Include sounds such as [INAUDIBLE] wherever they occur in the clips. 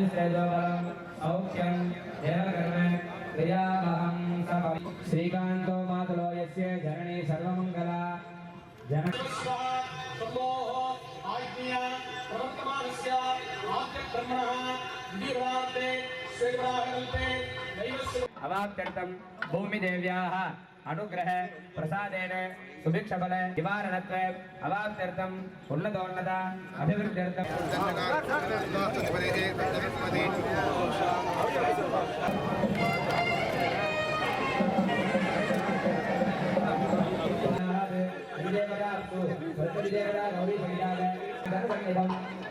हरिश्रेदोपरम् सौख्यं जयकर्मे क्रियामहं सपमि श्रीकान्तो मातुलो यस्य जननी सर्वमङ्गला जन प्रवर्तमानस्य आद्यब्रह्मणः भूमिदेव्याः अनुग्रह प्रसाद सुभिक्षबल निवारणत्व, अवाप्त्यर्थम्, उन्नतोन्नता, अभिवृद्ध्यर्थम्।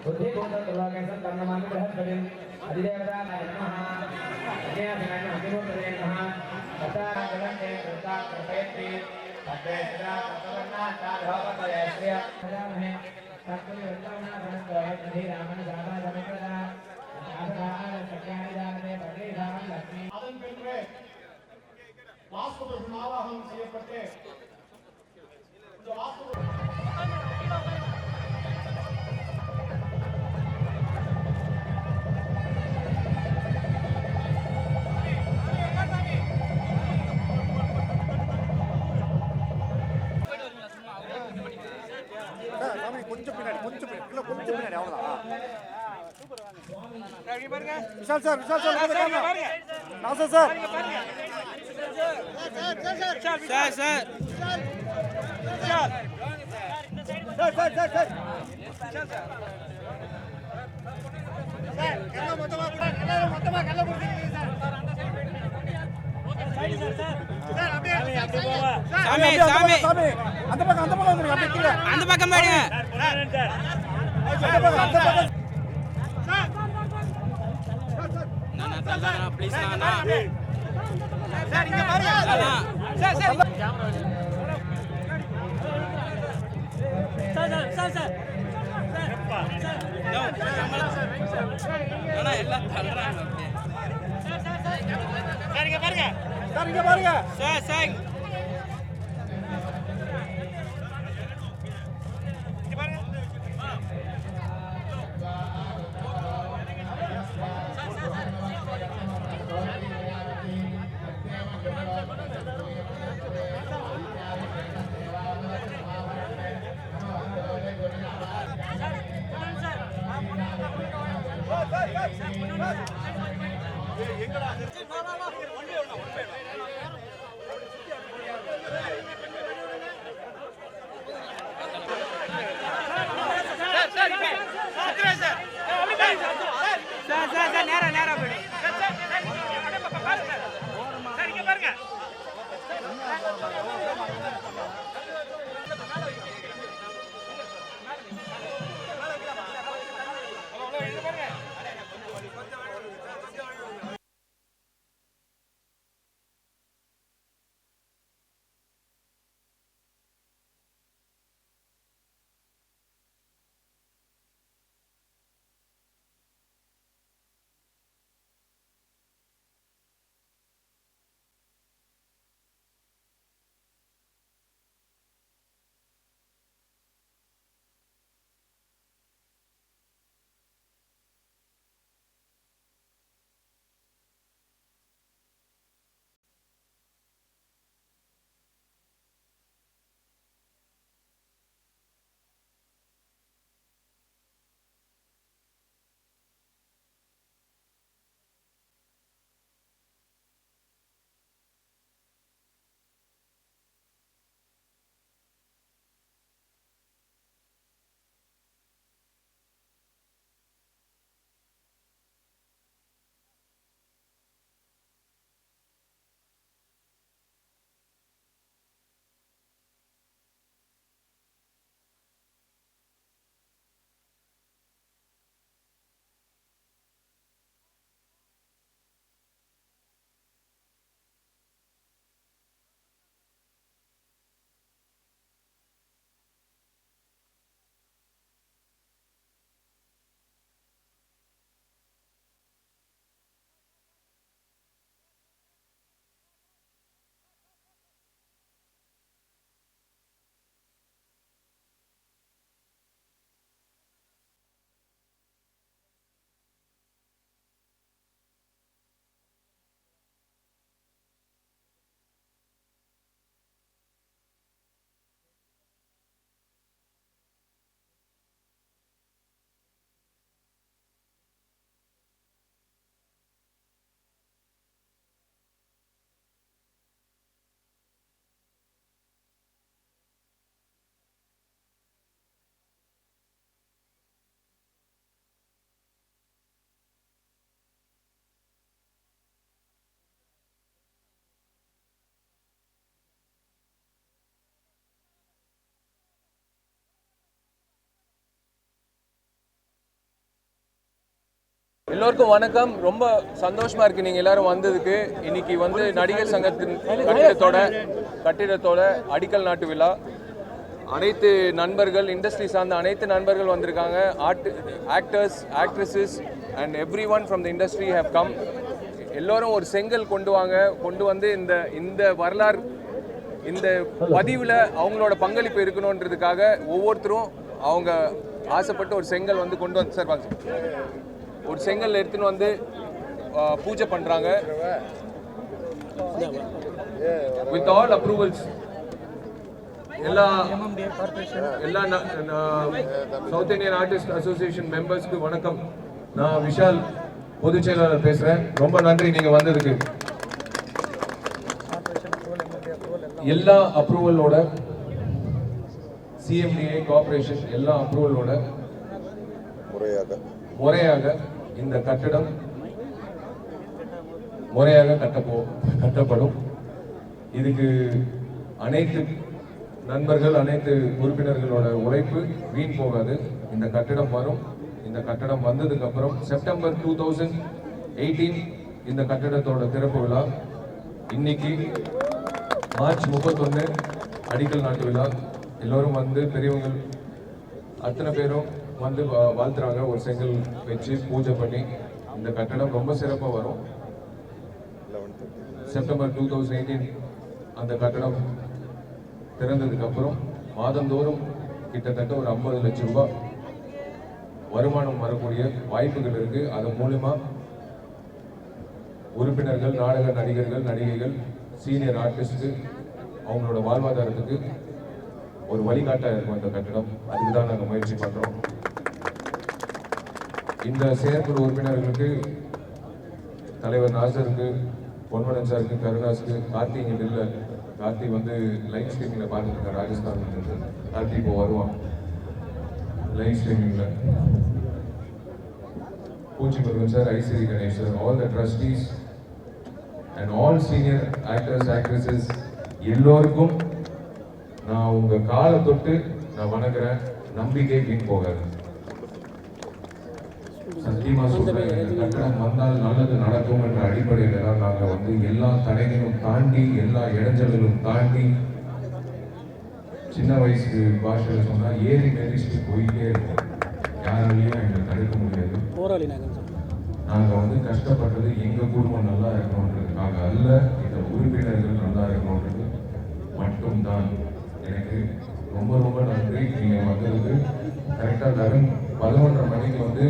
बुद्धिपूर्णलोकेशं कर्णमानुग्रहं कविम् अधिदेवता नमः। अज्ञातिनाय अभिमोत्रये नमः। அதன் பின்பு வாஸ்துபுருஷன் ஆவாகனம் செய்யப்பட்டு இந்த வாஸ்து Vishal sir Vishal sir Nassar sir sir sir அந்த பக்கம் அந்த பக்கம் அந்த பக்கம் அந்த பக்கம் ப்ளீஸ் அண்ணா சார் இங்க பாருங்க. அண்ணா சார் சார் அண்ணா எல்லாம் தள்ளுறாங்க அப்படியே. சார் இங்க பாருங்க. சார் இங்க பாருங்க. சார் சார் எல்லோருக்கும் வணக்கம். ரொம்ப சந்தோஷமா இருக்கு நீங்க எல்லாரும் வந்ததுக்கு. இன்னைக்கு வந்து நடிகர் சங்கத்தின் கட்டிடத்தோட கட்டிடத்தோட அடிக்கல் நாட்டு விழா. அனைத்து நண்பர்கள் இண்டஸ்ட்ரி சார்ந்த அனைத்து நண்பர்கள் வந்திருக்காங்க. Art actors actresses and everyone from the industry have come எல்லோரும் ஒரு செங்கல் கொண்டு வாங்க. கொண்டு வந்து இந்த இந்த வரலாறு இந்த பதிவில் அவங்களோட பங்களிப்பு இருக்கணுன்றதுக்காக ஒவ்வொருத்தரும் அவங்க ஆசைப்பட்டு ஒரு செங்கல் வந்து கொண்டு வந்து சார் சார். ஒரு செங்கல் எடுத்துன்னு வந்து பூஜை பண்றாங்க. வித் ஆல் அப்ரூவல்ஸ் எல்லா எல்லா சவுத் இந்தியன் ஆர்டிஸ்ட் அசோசியேஷன் மெம்பர்ஸ்க்கு வணக்கம். நான் விஷால் பொதுச் செயலாளர் பேசுறேன். ரொம்ப நன்றி நீங்க வந்ததுக்கு. எல்லா அப்ரூவலோட சிஎம்டிஏ கார்பரேஷன் எல்லா அப்ரூவலோட முறையாக இந்த கட்டடம் முறையாக கட்டப்போ கட்டப்படும். இதுக்கு அனைத்து நண்பர்கள் அனைத்து உறுப்பினர்களோட உழைப்பு வீண் போகாது. இந்த கட்டடம் வரும். இந்த கட்டடம் வந்ததுக்கு அப்புறம் செப்டம்பர் டூ தௌசண்ட் எயிட்டீன் இந்த கட்டிடத்தோட திறப்பு விழா. இன்னைக்கு மார்ச் முப்பத்தொன்று அடிக்கல் நாட்டு விழா. எல்லோரும் வந்து பெரியவங்கள் அத்தனை பேரும் வந்து வா- வாழ்த்துறாங்க. ஒரு செங்கல் வச்சு பூஜை பண்ணி இந்த கட்டடம் ரொம்ப சிறப்பாக வரும். செப்டம்பர் டூ தௌசண்ட் எயிட்டீன் அந்த கட்டடம் திறந்ததுக்கப்புறம் மாதந்தோறும் கிட்டத்தட்ட ஒரு ஐம்பது லட்சம் ரூபாய் வருமானம் வரக்கூடிய வாய்ப்புகள் இருக்கு. அது மூலிமா உறுப்பினர்கள் நாடக நடிகர்கள் நடிகைகள் சீனியர் ஆர்டிஸ்ட்டு அவங்களோட வாழ்வாதாரத்துக்கு ஒரு வழிகாட்டாக இருக்கும் அந்த கட்டடம். அதுக்கு தான் நாங்கள் முயற்சி பண்ணுறோம் இந்த செயற்குழு உறுப்பினர்களுக்கு தலைவர் நாசருக்கு பொன்வனன் சாருக்கு கருணாஸுக்கு கார்த்தி இங்கே இல்லை. கார்த்தி வந்து லைவ் ஸ்ட்ரீமிங்கில் பார்த்துட்டு ராஜஸ்தான் கார்த்தி இப்போ வருவான். Live ஸ்ட்ரீமிங்கில் Poochi Murugan sir Aishwari Ganesh sir all the trustees and all senior actors actresses எல்லோருக்கும் நான் உங்கள் காலை தொட்டு நான் வணங்குறேன். நம்பிக்கை வீண் போகாது. சத்தியமா சொல்றேன். இந்த கட்டணம் வந்தால் நல்லது நடக்கும் என்ற அடிப்படையில தான் நாங்க வந்து எல்லா தடைகளும் தாண்டி எல்லா இடைஞ்சல்களும் தாண்டி சின்ன வயசு பாஷையில சொன்னா ஏறி மெதிச்சுட்டு போயிட்டே இருக்கோம் யாராலையும் எங்களை தடுக்க முடியாது. நாங்க வந்து கஷ்டப்பட்டது எங்க குடும்பம் நல்லா இருக்கணுன்றதுக்காக அல்ல இந்த உறுப்பினர்கள் நல்லா இருக்கணுன்றது மட்டும்தான். எனக்கு ரொம்ப ரொம்ப நன்றி. நீங்க வந்ததுக்கு. கரெக்டா லெவன் பதினொன்றரை மணிக்கு வந்து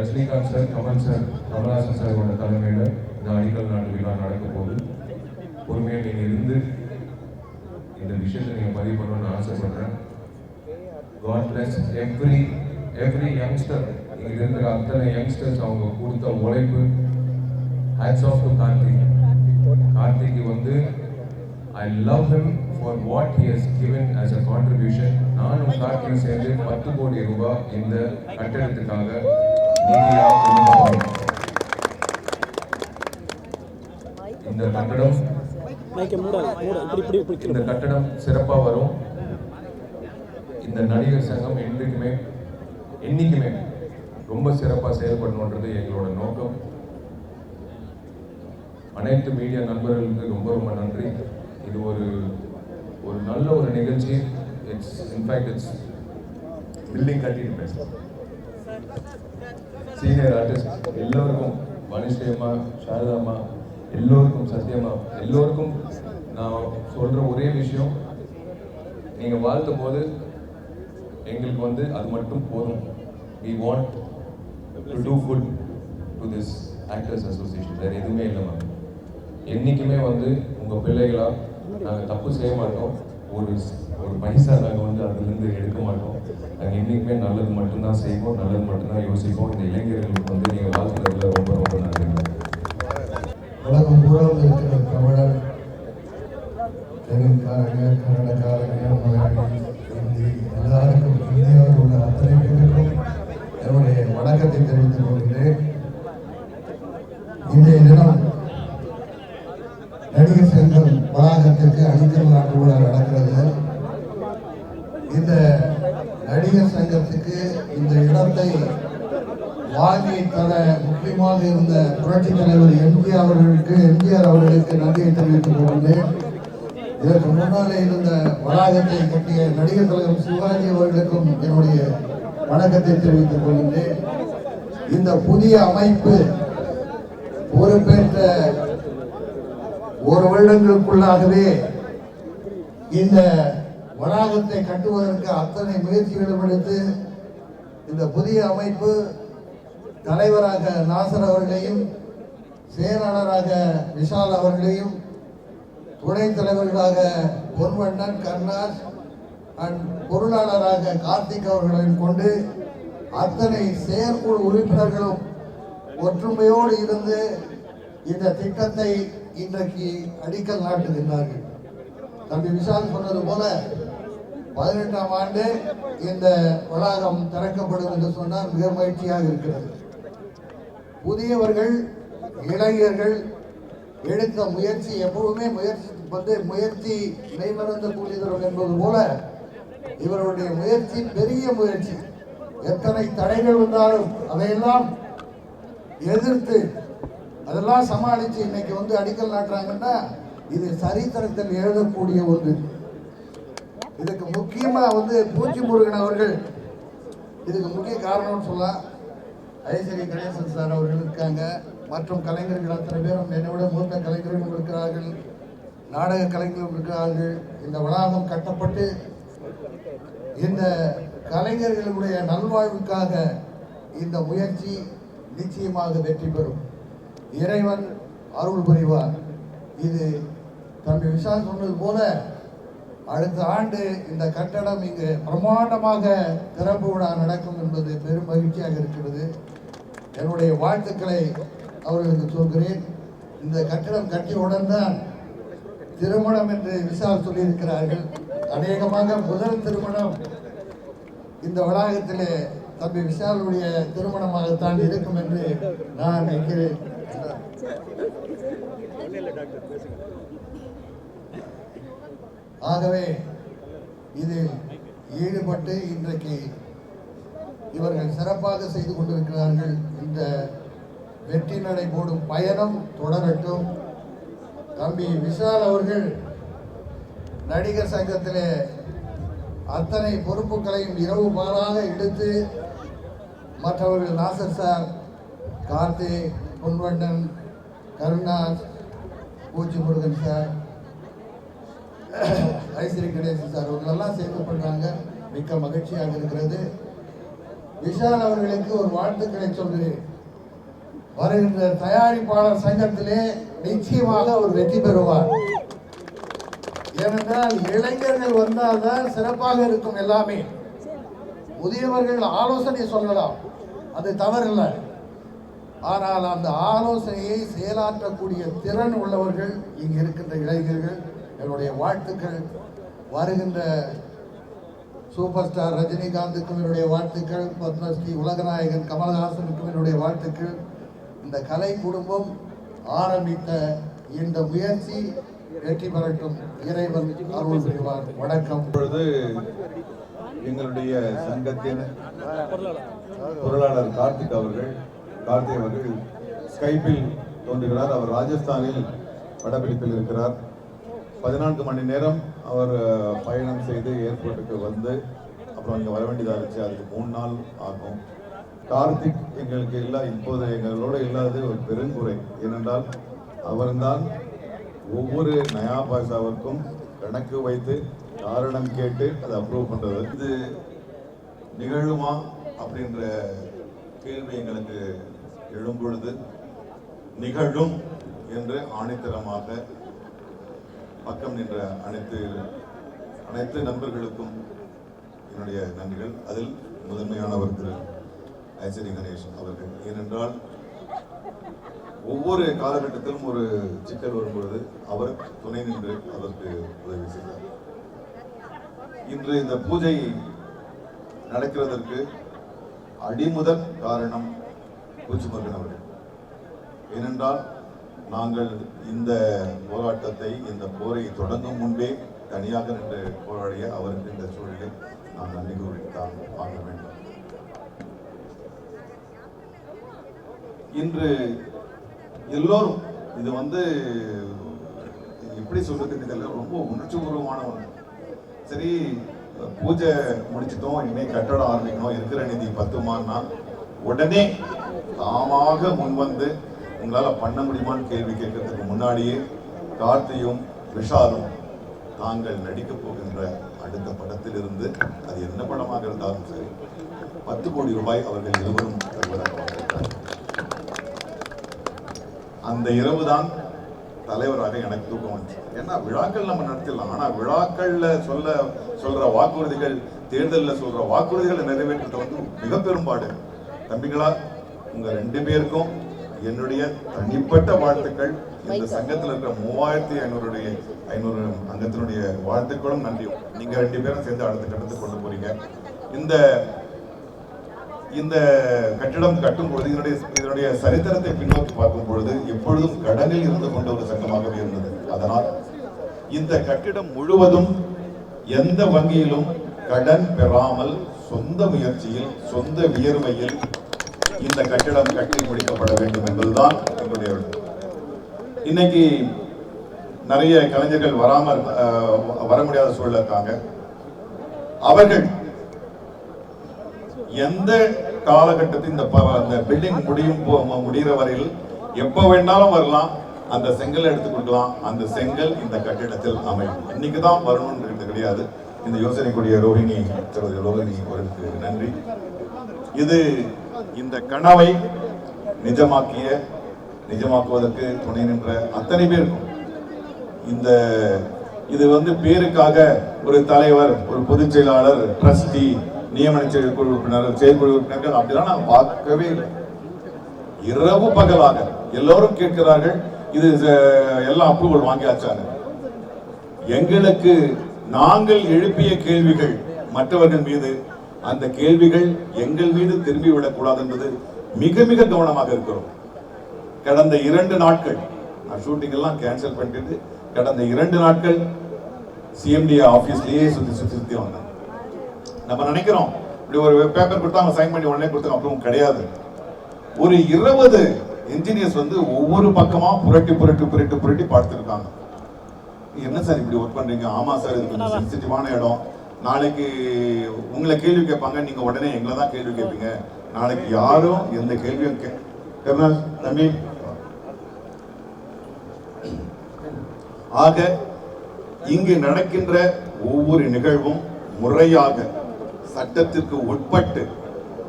ரஜினிகாந்த் சார் கமல் சார் கமல்ஹாசன் சாரோட தலைமையில இந்த அடிக்கல் நாட்டு விழா நடக்க போகுது. பொறுமையாக நீங்க இருந்து இந்த விஷயத்தை நீங்க பதிவு பண்ணணும்னு ஆசைப்படுறேன். God bless every every youngster இங்க இருக்கிற அத்தனை யங்ஸ்டர்ஸ் அவங்க கொடுத்த உழைப்பு. Hats off to Karthik Karthik வந்து I love him for what he has given as a contribution நானும் கார்த்திக் சேர்ந்து பத்து கோடி ரூபாய் இந்த கட்டடத்துக்காக இந்த கட்டடம் இந்த கட்டடம் சிறப்பா வரும். இந்த நடிகர் சங்கம் என்றைக்குமே என்னைக்குமே ரொம்ப சிறப்பாக செயல்படணுன்றது எங்களோட நோக்கம். அனைத்து மீடியா நண்பர்களுக்கு ரொம்ப ரொம்ப நன்றி. இது ஒரு ஒரு நல்ல ஒரு நிகழ்ச்சி. இட்ஸ் இன்ஃபேக்ட் இட்ஸ் பில்டிங் கட்டிட்டு பேசுகிறேன் சீனியர் ஆர்டிஸ்ட் எல்லோருக்கும் மனுஷயமா சாரதாமா எல்லோருக்கும் சத்தியமா எல்லோருக்கும் நான் சொல்ற ஒரே விஷயம் நீங்க வாழ்த்தும் போது எங்களுக்கு வந்து அது மட்டும் போதும். We want to do good to this actors association வேறு எதுவுமே இல்லை மேம் என்றைக்குமே வந்து உங்கள் பிள்ளைகளாக நாங்கள் தப்பு செய்ய மாட்டோம். ஒரு ஒரு பைசா நாங்கள் வந்து அதுலேருந்து எடுக்க மாட்டோம். நாங்கள் என்றைக்குமே நல்லது மட்டும்தான் செய்வோம் நல்லது மட்டும்தான் யோசிப்போம். இந்த இளைஞர்களுக்கு வந்து நீங்கள் வாழ்த்துறதுல ரொம்ப ரொம்ப நன்றி. உலகம் பூரா இருக்கிற தமிழர். தெலுங்காரங்க கன்னடக்காரங்க மலையாளி ஹிந்தி எல்லாருக்கும் இந்தியாவில் உள்ள அத்தனை பேருக்கும் என்னுடைய வணக்கத்தை தெரிவித்துக் கொள்கிறேன். இன்றைய தினம் நடிகர் சங்கம் வளாகத்திற்கு அடிக்கல் நாட்டு விழா நடக்கிறது இந்த நடிகர் இந்த இடத்தை வாங்கி தர முக்கியமாக இருந்த புரட்சி தலைவர் எம்ஜிஆர் அவர்களுக்கு எம்ஜிஆர் அவர்களுக்கு நன்றியை தெரிவித்துக் கொள்கிறேன். இதற்கு முன்னாலே இருந்த வளாகத்தை கட்டிய நடிகர் தலைவர் சிவாஜி அவர்களுக்கும் என்னுடைய வணக்கத்தை தெரிவித்துக் கொள்கின்றேன் இந்த புதிய அமைப்பு பொறுப்பேற்ற ஒரு வருடங்களுக்குள்ளாகவே இந்த வளாகத்தை கட்டுவதற்கு அத்தனை முயற்சிகளும் எடுத்து இந்த புதிய அமைப்பு தலைவராக நாசர் அவர்களையும் செயலாளராக விஷால் அவர்களையும் துணைத் தலைவர்களாக பொன்வண்ணன் கர்ணாஸ் அண்ட் பொருளாளராக கார்த்திக் அவர்களையும் கொண்டு அத்தனை செயற்குழு உறுப்பினர்களும் ஒற்றுமையோடு இருந்து இந்த திட்டத்தை இன்றைக்கு அடிக்கல் நாட்டுகின்றார்கள். தம்பி விஷால் சொன்னது போல பதினெட்டாம் ஆண்டு இந்த வளாகம் திறக்கப்படும் என்று சொன்னால் மிக மகிழ்ச்சியாக இருக்கிறது. புதியவர்கள் இளைஞர்கள் எடுத்த முயற்சி எப்பவுமே முயற்சி வந்து முயற்சி மெய்மறந்த கூலி தரும் என்பது போல இவருடைய முயற்சி பெரிய முயற்சி. எத்தனை தடைகள் வந்தாலும் அதையெல்லாம் எதிர்த்து அதெல்லாம் சமாளித்து இன்னைக்கு வந்து அடிக்கல் நாட்டுறாங்கன்னா இது சரித்திரத்தில் எழுதக்கூடிய ஒன்று. இதுக்கு முக்கியமாக வந்து பூச்சி முருகன் அவர்கள் இதுக்கு முக்கிய காரணம்னு சொல்லலாம். ஐஸ்வரி கணேசன் சார் அவர்கள் இருக்காங்க. மற்றும் கலைஞர்கள் அத்தனை பேரும் என்னை விட மூத்த கலைஞர்களும் இருக்கிறார்கள். நாடக கலைஞர்களும் இருக்கிறார்கள். இந்த வளாகம் கட்டப்பட்டு இந்த கலைஞர்களுடைய நல்வாழ்வுக்காக இந்த முயற்சி நிச்சயமாக வெற்றி பெறும். இறைவன் அருள் புரிவார். இது தம்பி விஷால் சொன்னது போல அடுத்த ஆண்டு இந்த கட்டடம் இங்கு பிரமாண்டமாக திறப்பு விழா நடக்கும் என்பது பெரும் மகிழ்ச்சியாக இருக்கிறது. என்னுடைய வாழ்த்துக்களை அவர்களுக்கு சொல்கிறேன். இந்த கட்டடம் கட்டியவுடன் தான் திருமணம் என்று விஷால் சொல்லியிருக்கிறார்கள். அநேகமாக முதல் திருமணம் இந்த வளாகத்திலே தம்பி விஷாலுடைய திருமணமாகத்தான் இருக்கும் என்று நான் நினைக்கிறேன். ஆகவே இதில் ஈடுபட்டு இன்றைக்கு இவர்கள் சிறப்பாக செய்து கொண்டிருக்கிறார்கள். இந்த வெற்றி நடை போடும் பயணம் தொடரட்டும். தம்பி விஷால் அவர்கள் நடிகர் சங்கத்திலே அத்தனை பொறுப்புகளையும் இரவு பாலாக எடுத்து மற்றவர்கள் Nassar sir Karthi Ponvannan Karunas Poochi Murugan sir [COUGHS] Aishwari Ganesan sir அவங்களெல்லாம் சேர்ந்து பண்றாங்க மிக்க மகிழ்ச்சியாக இருக்கிறது. விஷால் அவர்களுக்கு ஒரு வாழ்த்துக்களை சொல்கிறேன். வருகின்ற தயாரிப்பாளர் சங்கத்திலே நிச்சயமாக அவர் வெற்றி பெறுவார். ஏனென்றால் இளைஞர்கள் வந்தால்தான் சிறப்பாக இருக்கும் எல்லாமே. முதியவர்கள் ஆலோசனை சொல்லலாம். அது தவறில்லை. ஆனால் அந்த ஆலோசனையை செயலாற்றக்கூடிய திறன் உள்ளவர்கள் இங்கு இருக்கின்ற இளைஞர்கள். என்னுடைய வாழ்த்துக்கள். வருகின்ற சூப்பர் ஸ்டார் ரஜினிகாந்துக்கும் என்னுடைய வாழ்த்துக்கள். பத்மஸ்ரீ உலகநாயகன் கமல்ஹாசனுக்கும் என்னுடைய வாழ்த்துக்கள். இந்த கலை குடும்பம் ஆரம்பித்த இந்த முயற்சி வெற்றி பெறட்டும். இறைவன் அருள் புரிவார். வணக்கம். இப்பொழுது எங்களுடைய சங்கத்தின் பொருளாளர் கார்த்திக் அவர்கள் கார்த்திக் அவர்கள் ஸ்கைப்பில் தோன்றுகிறார். அவர் ராஜஸ்தானில் படப்பிடிப்பில் இருக்கிறார். பதினான்கு மணி நேரம் அவர் பயணம் செய்து ஏர்போர்ட்டுக்கு வந்து அப்புறம் இங்கே வர வேண்டியதாக இருந்துச்சு. அதுக்கு மூணு நாள் ஆகும். கார்த்திக் எங்களுக்கு இல்லை இப்போது எங்களோட இல்லாதது ஒரு பெருங்குறை. ஏனென்றால் அவர்தான் ஒவ்வொரு நயா பாஷாவிற்கும் கணக்கு வைத்து காரணம் கேட்டு அதை அப்ரூவ் பண்ணுறது இது நிகழுமா அப்படின்ற கேள்வி எங்களுக்கு எழும்பொழுது நிகழும் என்று ஆணித்தரமாக பக்கம் நின்ற அனைத்து அனைத்து நண்பர்களுக்கும் என்னுடைய நன்றிகள். அதில் முதன்மையானவர் திரு ஐசரி கணேஷ் அவர்கள். ஏனென்றால் ஒவ்வொரு காலகட்டத்திலும் ஒரு சிக்கல் வரும்பொழுது அவர் துணை நின்று அதற்கு உதவி செய்தார். இன்று இந்த பூஜை நடக்கிறதற்கு அடிமுதல் காரணம் பூச்சிமுருகன் அவர்கள். ஏனென்றால் நாங்கள் இந்த போராட்டத்தை இந்த போரை தொடங்கும் முன்பே தனியாக நின்று போராடிய அவருக்கு இந்த சூழலில் நான் நன்றி கூறித்தான் வாங்க வேண்டும். இன்று எல்லோரும் இது வந்து எப்படி சொல்றதுன்னு தெரியல ரொம்ப உணர்ச்சிபூர்வமான ஒன்று சரி பூஜை முடிச்சிட்டோம் இனிமே கட்டடம் ஆரம்பிக்கணும் இருக்கிற நிதி பத்துமான்னா உடனே தாமாக முன்வந்து உங்களால பண்ண முடியுமான்னு கேள்வி கேட்கறதுக்கு முன்னாடியே கார்த்தியும் விஷாலும் தாங்கள் நடிக்கப் போகின்ற அடுத்த படத்திலிருந்து அது என்ன படமாக இருந்தாலும் சரி பத்து கோடி ரூபாய் அவர்கள் இருவரும் அந்த இரவு தான் தலைவராக எனக்கு தூக்கம் வந்துச்சு. ஏன்னா விழாக்கள் நம்ம நடத்திடலாம். ஆனா விழாக்கள்ல சொல்ல சொல்ற வாக்குறுதிகள் தேர்தலில் சொல்ற வாக்குறுதிகளை நிறைவேற்றுறது வந்து மிக பெரும்பாடு தம்பிகளா உங்க ரெண்டு பேருக்கும் என்னுடைய தனிப்பட்ட வாழ்த்துக்கள். இந்த சங்கத்தில் இருக்கிற மூவாயிரத்தி ஐநூறுடைய ஐநூறு அங்கத்தினுடைய வாழ்த்துக்களும் நன்றி. நீங்க ரெண்டு பேரும் சேர்ந்து அடுத்த கட்டத்துக்கு கொண்டு போறீங்க. இந்த இந்த கட்டிடம் கட்டும் பொழுது இதனுடைய இதனுடைய சரித்திரத்தை பின்னோக்கி பார்க்கும் பொழுது எப்பொழுதும் கடனில் இருந்து கொண்ட ஒரு சங்கமாகவே இருந்தது. அதனால் இந்த கட்டிடம் முழுவதும் எந்த வங்கியிலும் கடன் பெறாமல் சொந்த முயற்சியில் சொந்த வியர்வையில் இந்த கட்டிடம் கட்டி முடிக்கப்பட வேண்டும் என்பதுதான் எங்களுடைய இன்னைக்கு நிறைய கலைஞர்கள் வராமல் அஹ் வர முடியாத சூழல் இருக்காங்க. அவர்கள் எந்த காலகட்டத்தில் இந்த ப- அந்த பில்டிங் முடியும் முடிகிற வரையில் எப்போ வேணாலும் வரலாம். அந்த செங்கல் எடுத்து கொடுக்கலாம். அந்த செங்கல் இந்த கட்டிடத்தில் அமையும். இன்னைக்கு தான் வரணும்ன்றது கிடையாது. இந்த யோசனைக்குரிய ரோஹிணி திருமதி ரோஹிணி அவருக்கு நன்றி. இது இந்த கனவை நிஜமாக்கிய நிஜமாக்குவதற்கு துணை நின்ற அத்தனை பேருக்கும் இந்த இது வந்து பேருக்காக ஒரு தலைவர் ஒரு பொதுச் செயலாளர் ட்ரஸ்டி நியமன செயற்குழு உறுப்பினர் செயற்குழு உறுப்பினர்கள் அப்படிலாம் நான் பார்க்கவே இல்லை. இரவு பகலாக எல்லோரும் கேட்கிறார்கள் இது எல்லாம் அப்ரூவல் வாங்கியாச்சாங்க எங்களுக்கு நாங்கள் எழுப்பிய கேள்விகள் மற்றவர்கள் மீது அந்த கேள்விகள் எங்கள் மீது திரும்பிவிடக் கூடாது என்பது மிக மிக கவனமாக இருக்கிறோம். கடந்த இரண்டு நாட்கள் நான் ஷூட்டிங் எல்லாம் கேன்சல் பண்ணிட்டு கடந்த இரண்டு நாட்கள் சிஎம்டி ஆபீஸ்லயே சுத்தி சுத்தி சுத்தி வந்தேன். நம்ம நினைக்கிறோம் இப்படி ஒரு பேப்பர் கொடுத்தா அவங்க சைன் பண்ணி உடனே கொடுத்தாங்க அப்புறம் கிடையாது. ஒரு இருபது இன்ஜினியர்ஸ் வந்து ஒவ்வொரு பக்கமா புரட்டி புரட்டி புரட்டி புரட்டி பார்த்துருக்காங்க என்ன சார் இப்படி ஒர்க் பண்றீங்க? ஆமா சார் இது கொஞ்சம் சென்சிட்டிவான இடம். நாளைக்கு உங்களை கேள்வி கேட்பாங்க நீங்க உடனே எங்களை தான் கேள்வி கேட்பீங்க. நாளைக்கு யாரும் எந்த கேள்வியும் கே தம்பி. ஆக இங்கு நடக்கின்ற ஒவ்வொரு நிகழ்வும் முறையாக சட்டத்திற்கு உட்பட்டு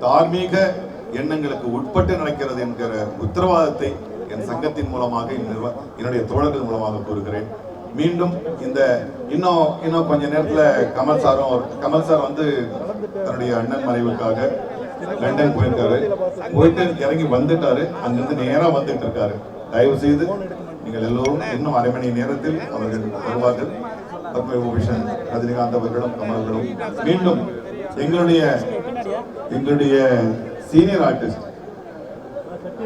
தார்மீக எண்ணங்களுக்கு உட்பட்டு நடக்கிறது என்கிற உத்தரவாதத்தை என் சங்கத்தின் மூலமாக என்னுடைய தோழர்கள் மூலமாக கூறுகிறேன். மீண்டும் இந்த இன்னும் இன்னும் கொஞ்ச நேரத்தில் கமல் சாரும் கமல் சார் வந்து தன்னுடைய அண்ணன் மறைவுக்காக லண்டன் போயிருக்காரு. போயிட்டு இறங்கி வந்துட்டாரு. அங்கிருந்து நேராக வந்துட்டு இருக்காரு. தயவு செய்து நீங்கள் எல்லோரும் இன்னும் அரை மணி நேரத்தில் அவர்கள் வருவார்கள். பத்ம விபூஷன் ரஜினிகாந்த் அவர்களும் கமல்களும் மீண்டும் எங்களுடைய எங்களுடைய சீனியர் ஆர்டிஸ்ட்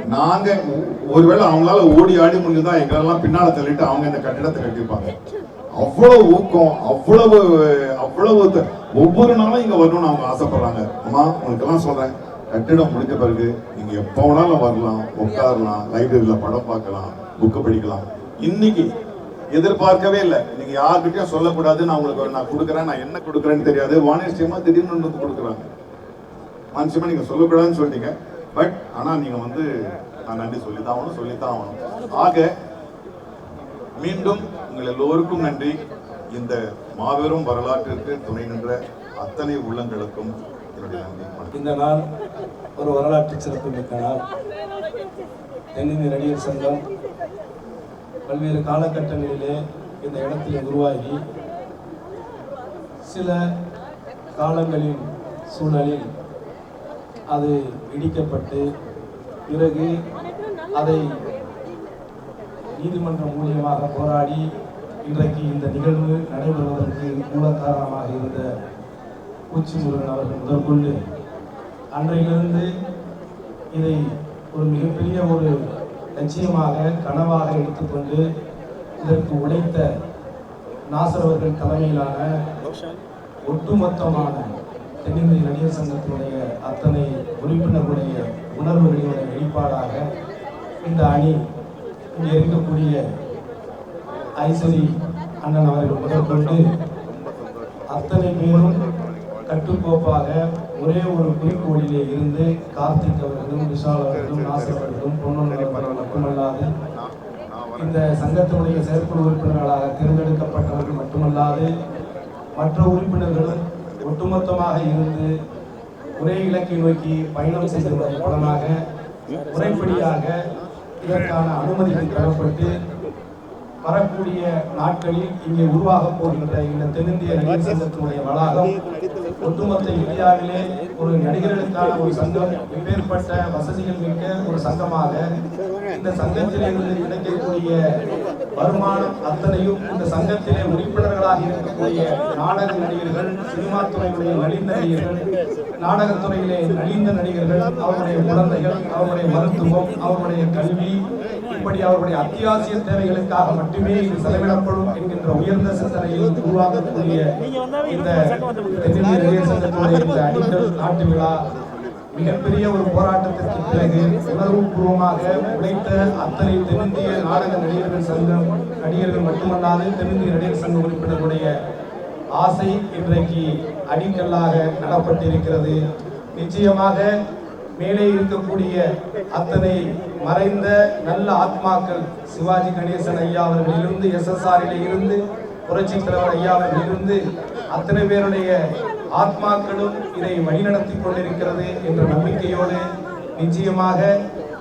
நாங்க ஒருவேளை அவங்களால ஓடி ஆடி முடிஞ்சுதான் எங்களெல்லாம் பின்னால தள்ளிட்டு அவங்க இந்த கட்டிடத்தை கட்டியிருப்பாங்க அவ்வளவு ஊக்கம் அவ்வளவு அவ்வளவு த- ஒவ்வொரு நாளும் இங்க வரணும்னு அவங்க ஆசைப்படுறாங்க. அம்மா உனக்கெல்லாம் சொல்றேன். கட்டிடம் முடிஞ்ச பிறகு நீங்க எப்ப வேணாலும் வரலாம் உட்காரலாம் லைப்ரரியில படம் பார்க்கலாம் புக்கு படிக்கலாம். இன்னைக்கு எதிர்பார்க்கவே இல்லை. நீங்க யார்கிட்டயும் சொல்லக்கூடாது நான் உங்களுக்கு நான் கொடுக்குறேன். நான் என்ன கொடுக்குறேன்னு தெரியாது. வாணிஷ்யமா திடீர்னு வந்து கொடுக்குறாங்க. மனுஷமா நீங்க சொல்லக்கூடாதுன்னு சொல்லிட்டீங்க பட் ஆனால் நீங்கள் வந்து நான் நன்றி சொல்லித்தான் ஆகணும் சொல்லித்தான் ஆகணும். ஆக மீண்டும் உங்கள் எல்லோருக்கும் நன்றி. இந்த மாபெரும் வரலாற்றிற்கு துணை நின்ற அத்தனை உள்ளங்களுக்கும் என்னுடைய நன்றி இந்த நாள் ஒரு வரலாற்று சிறப்பு மிக்க நாள். தென்னிந்திய நடிகர் சங்கம் பல்வேறு காலகட்டங்களிலே இந்த இடத்திலே உருவாகி சில காலங்களின் சூழலில் அது இடிக்கப்பட்டு பிறகு அதை நீதிமன்றம் மூலியமாக போராடி இன்றைக்கு இந்த நிகழ்வு நடைபெறுவதற்கு மூல காரணமாக இருந்த பூச்சி முருகன் அவர்கள் முதற்கொண்டு அன்றையிலிருந்து இதை ஒரு மிகப்பெரிய ஒரு லட்சியமாக கனவாக எடுத்துக்கொண்டு இதற்கு உழைத்த நாசர் அவர்கள் தலைமையிலான ஒட்டுமொத்தமான தென்னிந்திய நடிகர் சங்கத்தினுடைய அத்தனை உறுப்பினர்களுடைய உணர்வுகளினுடைய வெளிப்பாடாக இந்த அணி இங்கே இருக்கக்கூடிய ஐஸ்வரி அண்ணன் அவர்கள் முதற்கொண்டு அத்தனை பேரும் கட்டுக்கோப்பாக ஒரே ஒரு குறிக்கோளிலே இருந்து கார்த்திக் அவர்களும் விஷால் அவர்களும் நாசர் அவர்களும் பொன்னன் மட்டுமல்லாது இந்த சங்கத்தினுடைய செயற்குழு உறுப்பினர்களாக தேர்ந்தெடுக்கப்பட்டவர்கள் மட்டுமல்லாது மற்ற உறுப்பினர்களும் ஒட்டுமொத்தமாக இருந்து ஒரே இலக்கை நோக்கி பயணம் செய்ததன் மூலமாக முறைப்படியாக இதற்கான அனுமதிகள் தரப்பட்டு வரக்கூடிய நாட்களில் இங்கே உருவாக போகின்ற இந்த தென்னிந்திய நடிகர் சங்கத்தினுடைய வளாகம் ஒட்டுமொத்த இந்தியாவிலே ஒரு நடிகர்களுக்கான ஒரு சங்கம் இப்பேற்பட்ட வசதிகள் மிக்க ஒரு சங்கமாக இந்த சங்கத்திலிருந்து கிடைக்கக்கூடிய வருமானம் அத்தனையும் இந்த சங்கத்திலே உறுப்பினர்களாக இருக்கக்கூடிய நாடக நடிகர்கள் சினிமா துறையுடைய நலிந்த நடிகர்கள் நாடகத்துறையிலே நலிந்த நடிகர்கள் அவருடைய குழந்தைகள் அவருடைய மருத்துவம் அவருடைய கல்வி இப்படி அவருடைய அத்தியாவசிய தேவைகளுக்காக மட்டுமே இது செலவிடப்படும் என்கின்ற உயர்ந்த சிந்தனையில் உருவாக்கக்கூடிய இந்த தென்னிந்திய இந்த அடிக்கல் நாட்டு விழா மிகப்பெரிய ஒரு போராட்டத்திற்கு பிறகு உணர்வுபூர்வமாக உழைத்த அத்தனை தென்னிந்திய நாடக நடிகர்கள் சங்கம் நடிகர்கள் மட்டுமல்லாது தென்னிந்திய நடிகர் சங்க உறுப்பினர்களுடைய ஆசை இன்றைக்கு அடிக்கல்லாக நடப்பட்டிருக்கிறது. நிச்சயமாக மேலே இருக்கக்கூடிய அத்தனை மறைந்த நல்ல ஆத்மாக்கள் சிவாஜி கணேசன் ஐயா அவர்களிலிருந்து எஸ்எஸ்ஆரிலிருந்து புரட்சி தலைவர் ஐயா அவர்களிலிருந்து அத்தனை பேருடைய ஆத்மாக்களும் இதை வழிநடத்தி கொண்டிருக்கிறது என்ற நம்பிக்கையோடு நிச்சயமாக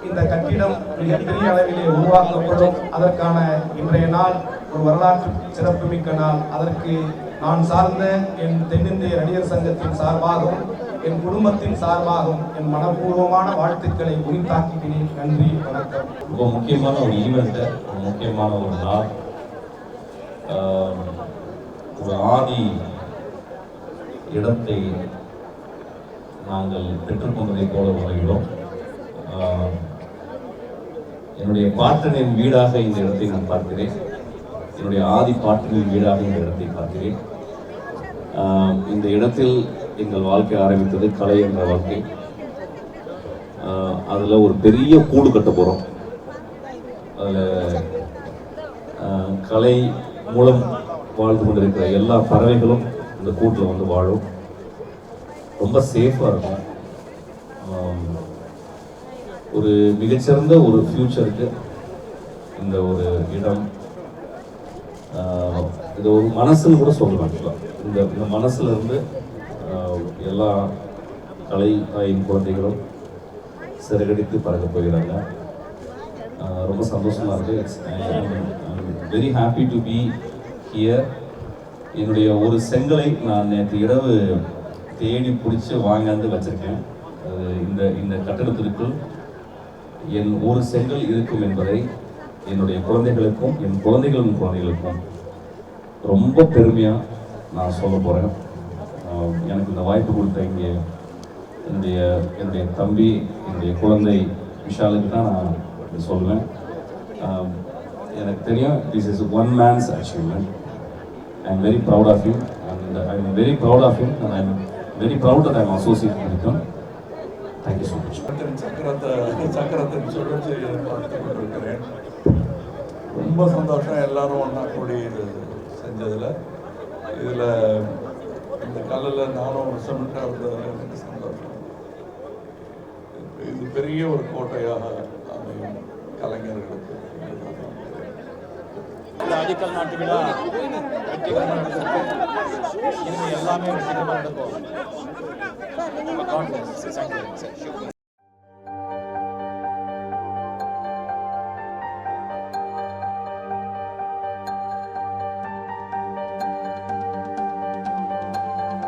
இந்த கட்டிடம் மிகப்பெரிய அளவிலே உருவாக்கப்படும். அதற்கான இன்றைய நாள் ஒரு வரலாற்று சிறப்புமிக்க நாள். அதற்கு நான் சார்ந்த என் தென்னிந்திய நடிகர் சங்கத்தின் சார்பாகவும் என் குடும்பத்தின் சார்பாகவும் என் மனப்பூர்வமான வாழ்த்துக்களை உரித்தாக்கிக்கிறேன் நன்றி வணக்கம். ரொம்ப முக்கியமான ஒரு ஈவெண்ட்டு ஒரு முக்கியமான ஒரு நாள். ஒரு ஆதி இடத்தை நாங்கள் பெற்றுக்கொண்டதை போல வருகிறோம். என்னுடைய பாட்டனின் வீடாக இந்த இடத்தை நான் பார்க்கிறேன். என்னுடைய ஆதி பாட்டனின் வீடாக இந்த இடத்தை பார்க்கிறேன். இந்த இடத்தில் எங்கள் வாழ்க்கை ஆரம்பித்தது கலை என்ற வாழ்க்கை. அதில் ஒரு பெரிய கூடு கட்ட போகிறோம் அதில் கலை மூலம் வாழ்ந்து கொண்டிருக்கிற எல்லா பறவைகளும் இந்த கூட்டில் வந்து வாழும். ரொம்ப சேஃபாக இருக்கும். ஒரு மிகச்சிறந்த ஒரு ஃப்யூச்சருக்கு இந்த ஒரு இடம் இது ஒரு மனசுன்னு கூட சொல்லலாம் இந்த இந்த மனசுல இருந்து எல்லா கலை தாயின் குழந்தைகளும் சிறகடித்து பறக்க போகிறாங்க. ரொம்ப சந்தோஷமாக இருக்கு. Very happy to be here என்னுடைய ஒரு செங்கலை நான் நேற்று இரவு தேடி பிடிச்சி வாங்காந்து வச்சிருக்கேன். அது இந்த இந்த கட்டடத்திற்குள் என் ஒரு செங்கல் இருக்கும் என்பதை என்னுடைய குழந்தைகளுக்கும் என் குழந்தைகளின் குழந்தைகளுக்கும் ரொம்ப பெருமையாக நான் சொல்ல போகிறேன் எனக்கு இந்த வாய்ப்பு கொடுத்த இங்கே என்னுடைய என்னுடைய தம்பி என்னுடைய குழந்தை விஷாலுக்கு தான் நான் இதை சொல்லுவேன் எனக்கு தெரியும் this is one man's achievement I am very proud of you and I am very proud of you and I am very proud I am associate பண்ணிக்கும் தேங்க்யூ ஸோ மச் சக்கரத்தை சக்கரத்தை சுழற்சியை பார்த்து கொண்டிருக்கிறேன் ரொம்ப சந்தோஷம் எல்லாரும் ஒன்றா கூடி செஞ்சதில். இதில் இந்த கல்லில் நானும் ஒரு சிமெண்ட்டாக இருந்ததில் எனக்கு சந்தோஷம். இது பெரிய ஒரு கோட்டையாக அமையும் கலைஞர்களுக்கு. இந்த அடிக்கல் நாட்டு விழா வெற்றிகரமாக நடந்திருக்கு எல்லாமே வெற்றிகரமாக நடக்கும்